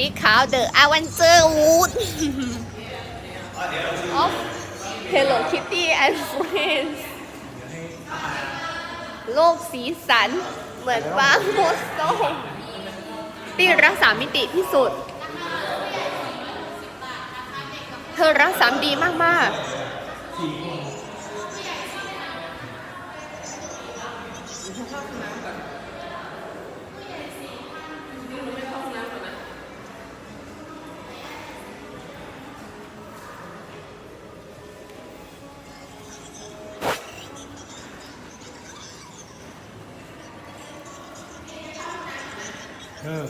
สีขาวเดอะอาวันเจอร์วูด of Hello Kitty and Friends โลกสีสัน เหมือนบางโมสโตปีรักษามิติที่สุด เธอรักษาดีมากๆ เออ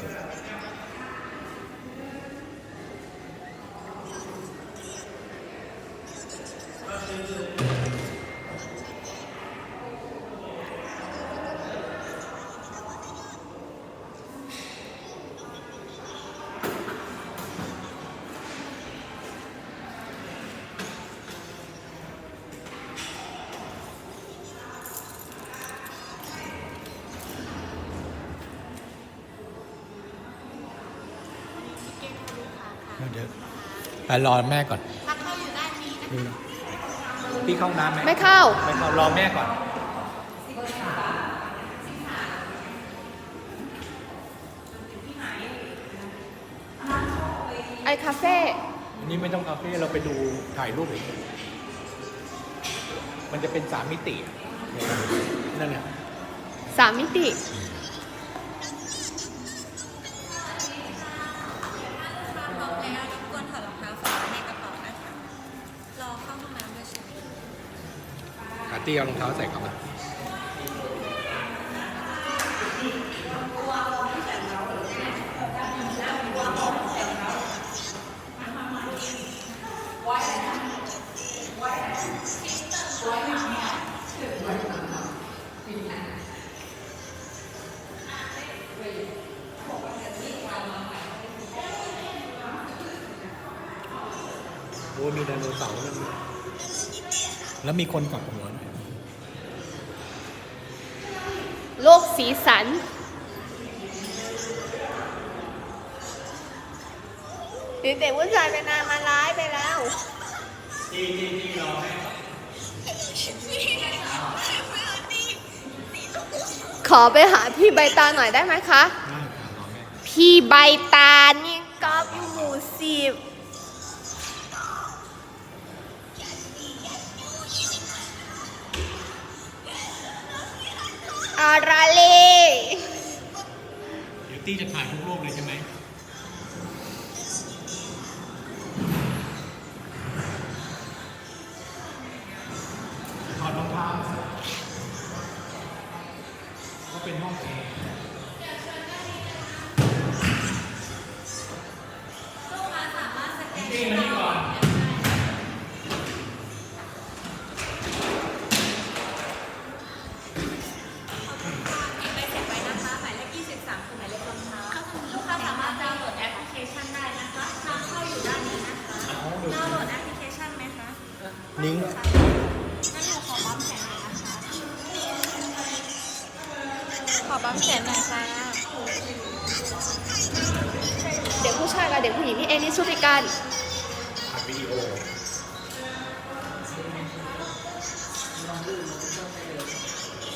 เดี๋ยวไปรอแม่ก่อนพี่เข้าห้องน้ำไหมไม่เข้า ไม่เข้ารอแม่ก่อน ไอคาเฟ่อันนี้ไม่ต้องคาเฟ่เราไปดูถ่ายรูปเองมันจะเป็นสามมิติอะนั่นแหละ สามมิติ ตี้เอารองเท้าใส่กลับมาโอ้มีไดโนเสาร์แล้วมีคนกลับหัวด้วย โลก สีสัน เด็กๆผู้ชายเป็นนางมาร้ายไปแล้วขอไปหาพี่ใบตาหน่อยได้ไหมคะได้ค่ะรอแม่พี่ใบตานี่ก็อยู่หมู่สิบ อาราเล่เดี๋ยวตี้จะถ่ายทุกโลกเลยใช่ไหม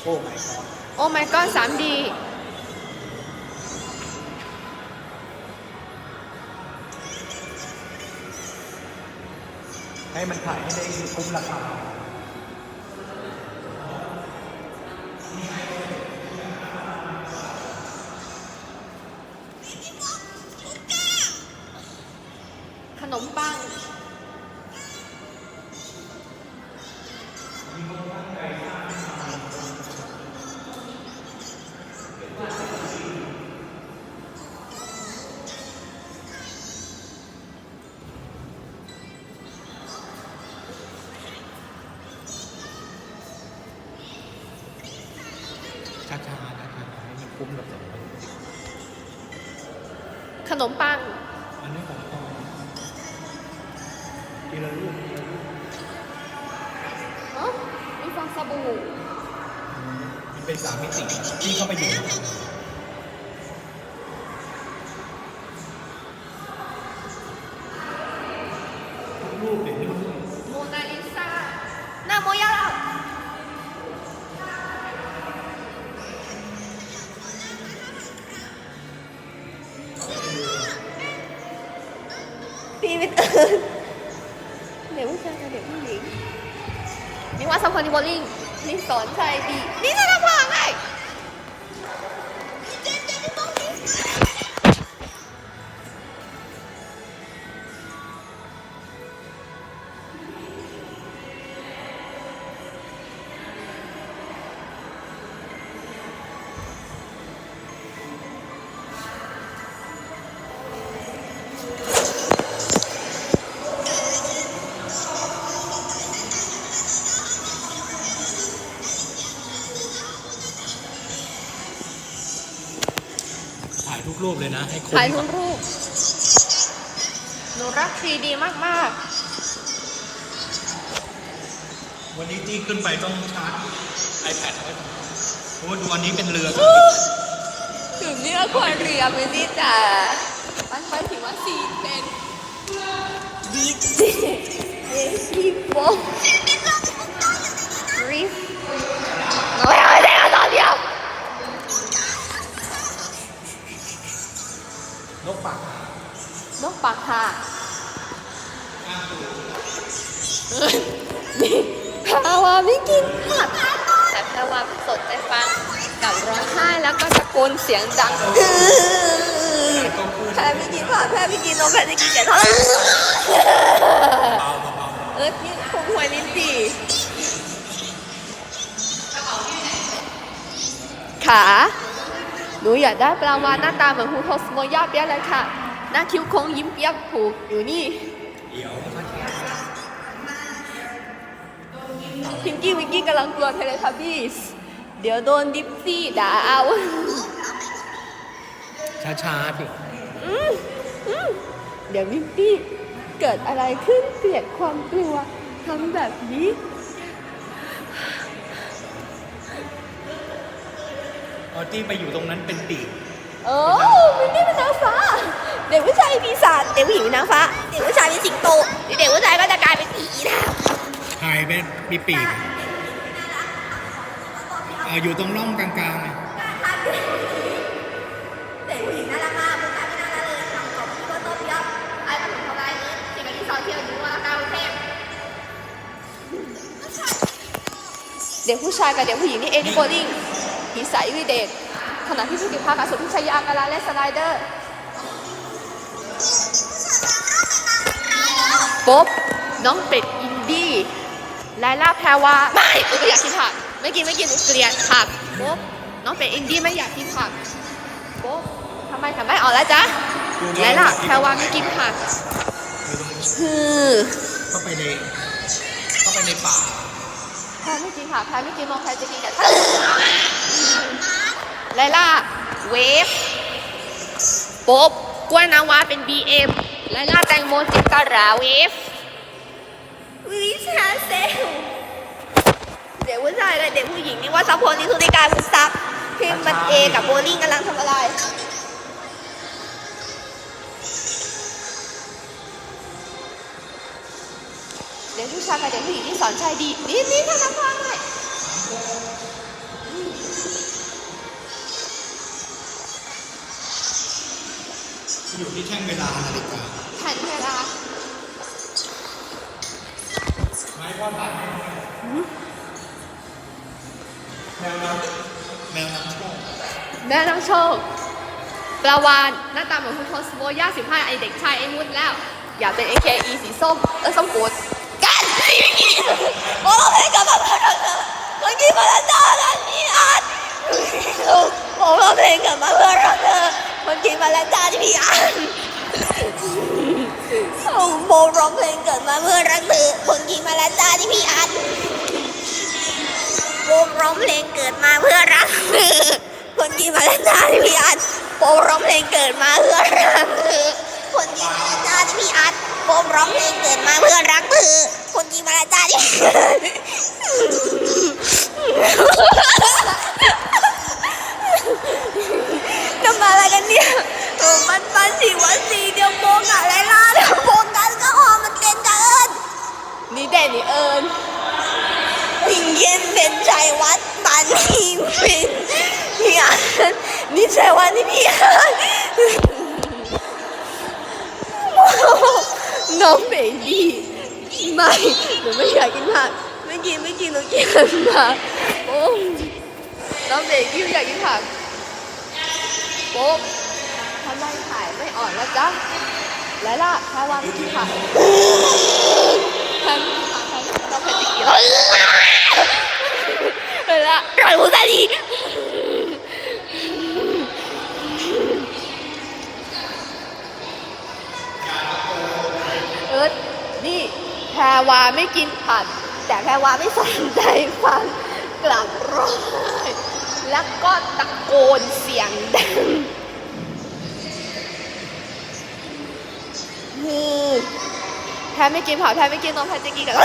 โอ้ my god โอ้ my god 3D ให้มันถ่ายให้ได้คุ้มราคาขนมปัง ช้าๆนะครับให้มันคุ้มกับสองคนขนมปัง อันนี้ของปลอมทีละรูปทีละรูปเอ้ามีฟองสบู่มันเป็นสามมิติที่เข้าไปอยู่ วิตอื่นเด็กผู้ชายกับเด็กผู้หญิงนี่ว่าสัมพันธ์โบลิ่งนี่สอนชายดีนี่จะทำว่าไง ทุกรูปเลยนะ ให้คนถ่ายทุกรูปหนูรักซีดีมาก วันนี้ที่ขึ้นไปต้องชาร์จ iPad เอาไว้ก่อนเพราะว่าวันนี้เป็นเรือๆถึงนี่อควาเรียมเลยนี่จ้ะมันไปถึงว่าสี่เป็นดีเจเอซีโฟ ดังก็พูดแพ้ไม่กินผักแพ้ไม่กินนมแพ้จะกินแต่ทอดเบาเบาเออนี่คงหวยลิ้นจี่ขาหนูอยากได้ปลาวานหน้าตาเหมือนฮูโทสโมย่าเปียเลยค่ะ หน้าคิ้วโค้งยิ้มเปียกผูกอยู่นี่พิงกี้วิงกี้กำลังกลัวเทเลทับบี้เดี๋ยวโดนดิฟซี่ด่าเอา ช้าๆพี่เดี๋ยววิงกี้เกิดอะไรขึ้นเกลียดความกลัวทำแบบนี้ ออตี้ไปอยู่ตรงนั้นเป็นปีกโอ้วินนี่เป็นนางฟ้า เด็กผู้ชายปีศาจเด็กผู้หญิงเป็นนางฟ้า เด็กผู้ชายเป็นสิงโต เด็กผู้ชายก็จะกลายเป็นผีนะหายไปมีปีกเอ่ออยู่ตรงร่องกลางๆเล เด็กผู้ชายกับเด็กผู้หญิงนี่เองนี่โบลิ่งผีสายวิเดชขณะที่ผู้ติภาคกับสุพิชยากาลาและสไลเดอร์ป๊บน้องเป็ดอินดี้ไลล่าแพรวาไม่หนูไม่อยากกินผักไม่กินไม่กินหนูเกลียดผักป๊บน้องเป็ดอินดี้ไม่อยากกินผักป๊บทำไมทำไม่ออกแล้วจ๊ะไลล่าแพรวาไม่กินผักอยู่ตรงนี้คือเข้าไปในเข้าไปในป่า แพรไม่กินผักแพรไม่กินนมแพรจะกินแต่ผักไลล่า เวฟป๊บกล้วยน้ำว้าเป็น BM ไลล่าแตงโมจิกกราเวฟวิชาเซลเด็กผู้ชายกับเด็กผู้หญิงนี่ว่าซัพพอร์ตนิทุติการมุซักพิมพ์มันเอกับโบลิ่งกำลังทำอะไร ด็กผู้ชายกับเด็กผู้หญิงที่สอนชายดีนี่นี่ท่านนักฟังหน่อยอยู่ที่แท่งเวลานาฬิกาแผ่นเวลาไม้พ่อตายแมวน้ำแมวน้ำโชคแม่น้องโชคปลาวานหน้าตาเหมือนคุณโทสโมย่าสิบห้าไอเด็กชายไอ้มุดแล้ว อยากเป็น AKE สีส้มเออส้มกูด กันโอ้ยกับแบบเมื่อกี้มาแล้วจ้ากันนี่อันผมร้องเพลงกับมาเพื่อรักเธอเมื่อกี้มาแล้วจ้าที่พี่อันโมร้องเพลงเกิดมาเพื่อรักเธอคนกี้มาแล้วจ้าที่พี่อันโปมร้องเพลงเกิดมาเพื่อรักเธอคนที่มาเล่นตาที่พี่อัดโปมร้องเพลงเกิดมาเพื่อรักคนที่มาลนาที่พี่อัดโปมร้องเพลงเกิดมาเพื่อรักเธอ คนยิงมาแล้วจ้าดิทำอะไรกันเนี่ยมันปันสีวันสีเดียวโมงอะไรล่ะเดียวโมงกันก็หอมมันเต้นกันเอิญนี่แด่นนี่เอิญวิงเย็นเป็นใจวัดปันนี่เป็นพี่อะนี่ชัยวันนี่พี่น้องเบบี้ ไม่หนูไม่อยากกินผักไม่กินไม่กินหนูกินผักโอ้น้องเบบี้ไม่อยากกินผักโป๊บทำไมถ่ายไม่อ่อนแล้วจ๊ะแล้วล่ะแค่ว่าไม่กินผักแค่ไม่กินผักแค่เราแค่จะกินแล้วแล้วปล่อยหูซะดี เอิร์ดนี่แพร วาไม่กินผัดแต่แพรวาไม่สนใจฟังกลับร้อยแล้วก็ตะโกนเสียงดังนี่แพรไม่กินผัดแพรไม่กินนมแพรจะกินกับเ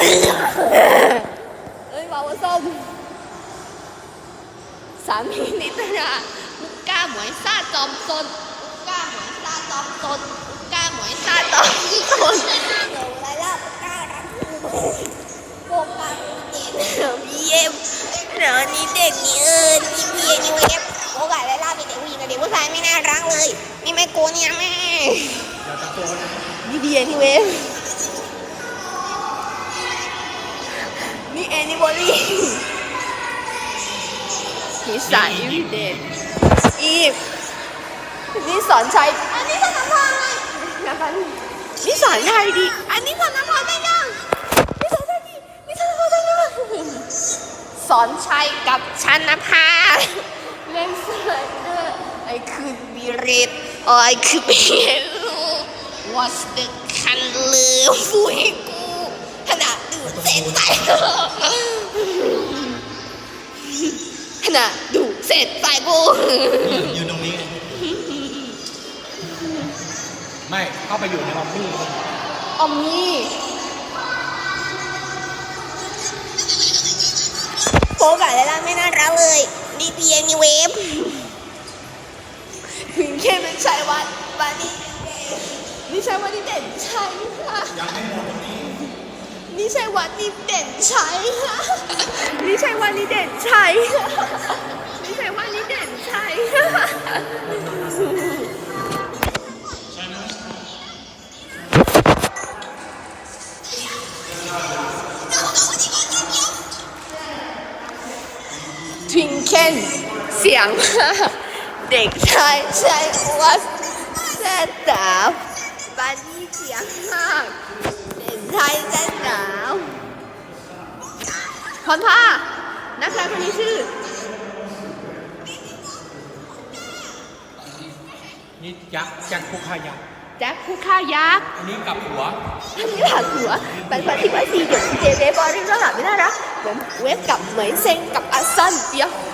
อ้ยวาวาส้มสามีนิตยามุกก้าหมวยซาจอมซนมุกก้าหมวยซาจอมซนมุกก้าหมวยซาจอมซนเดี๋ยวอะไรล่ะกล้ารัก โกปาเด็กเดี๋ยวพี่เอ็มเดี๋ยวนี้เด็กนี่เออนี่พี่เอนี่เวฟโอกาสไล่ล่าเป็นเด็กผู้หญิงกับเด็กผู้ชายไม่น่ารักเลยนี่ไม่โกเนี่ยแม่นี่พี่เอ็นี่เวฟนี่แอนิบอลี่นิสัยเด็ดอีฟนี่สอนชัยอันนี้สอนน้ำพรเลยนะคะนี่สอนชัยดี อันนี้สอนน้ำพรได้ยัง สอนชัยกับชันนภาเล่นสไลเดอร์ไอคือบีเรต I could be What's the color ฟูให้กูขนาดดูเส้นใส่ขนาดดูเส้นใส่กูยืนตรงนี้ไงไม่เข้าไปอยู่ในลอมบี้ออมมี่ โฟกับไลล่าไม่น่ารักเลยนี่พี่เอนี่เวฟถึงแค่เป็นชายวัดวันนี้นี่ใช่วันนี้เด่นชัยค่ะยังไม่หมดตรงนี้นี่ใช่วันนี้เด่นชัยค่ะนี่ใช่วันนี้เด่นชัยค่ะนี่ใช่วันนี้เด่นชัย นเสียงมากเด็กชายชายวัดแซ่ดาวบันนี่เสียงมากเด็กชายแซ่ดาวพรผ้านักแสดงคนนี้ชื่อ นี่ยักษ์ยักษ์คุกคายักษ์แจ็คผู้ฆ่ายักษ์อันนี้กลับหัวอันนี้หลังหัวเป็นคนที่ว่าซีหยกเจเจบอลเรื่องหลังไม่น่ารักเหมือนเวฟกับเหมยเซงกับอาซันเปียโฮ